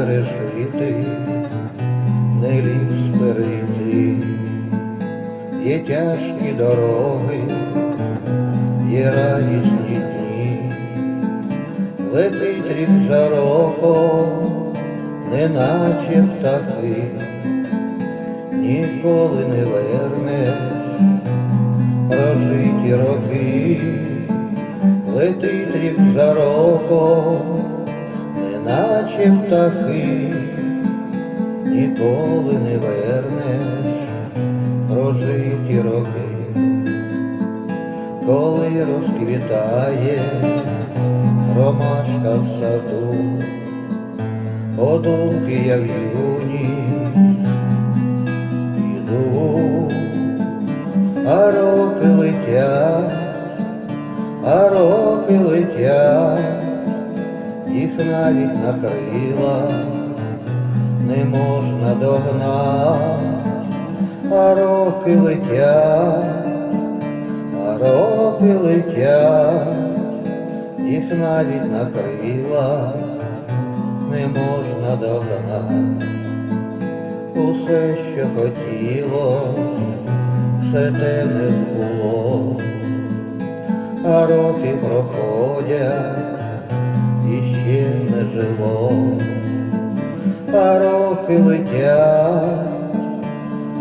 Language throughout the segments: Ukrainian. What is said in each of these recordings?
пережити, не ліс перейти, є тяжкі дороги, є радісні дні, летить рік за роком, неначе птахи, ніколи не вернеш. Прожиті роки, летить неначе птахи, ніколи не вернеш прожиті роки, коли розквітає ромашка в саду, подумки я в юність піду, а роки летять, а роки летять, їх навіть на крила не можна догнати, а роки летять, а роки летять, їх навіть на крила не можна догнати. Усе, що хотілось, все те не збулось, а роки проходять і ще не жило, а роки летять,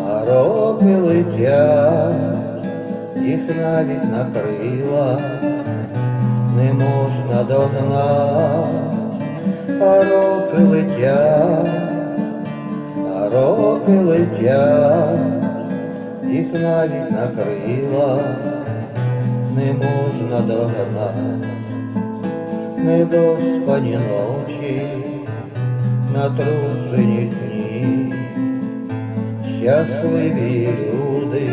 а роки летять, їх навіть на крила не можна догнати, а роки летять а роки летять, їх навіть на крила не можна догнати, недоспані ночі, натруджені дні, щасливі люди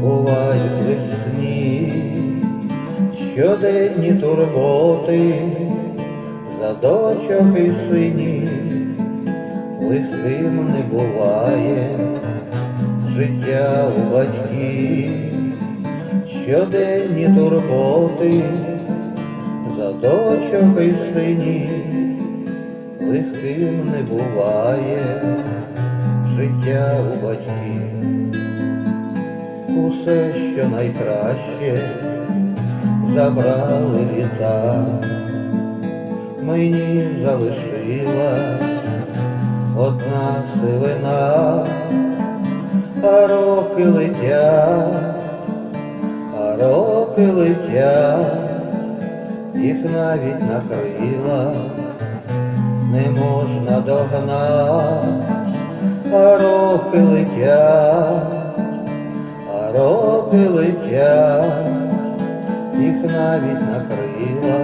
бувають лиш сні, щоденні турботи за дочок і синів лихим не буває життя у батьків, щоденні турботи дочок і лихим не буває життя у батьків, усе, що найкраще, забрали літа, мені залишилась одна сивина, а роки летять, а роки летять, їх навіть на крила не можна догнати, а роки летять, а роки летять, їх навіть на крила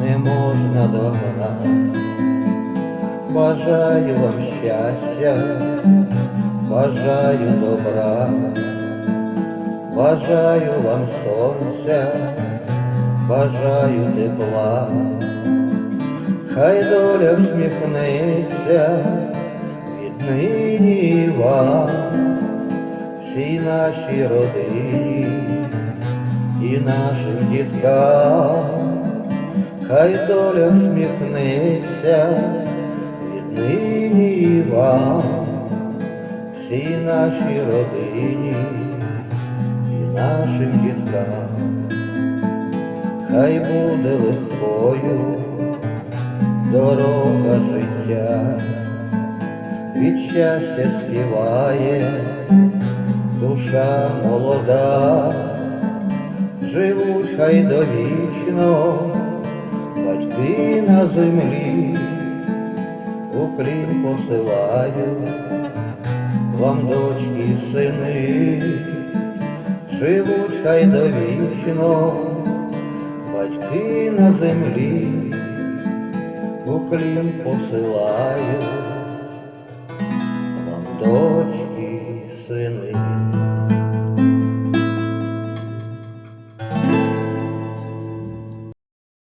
не можна догнати. Бажаю вам щастя, бажаю добра, бажаю вам сонця, бажаю тепла, хай доля всміхнеться віднині вам, всій нашій родині і нашим діткам, хай доля всміхнеться нині вам, всій нашій родині і нашим діткам, хай буде легкою дорога життя, від щастя співає душа молода, живуть хай довічно батьки на землі уклін посилаю вам дочки сини, живуть хай довічно, батьки на землі, уклін посилають вам сини.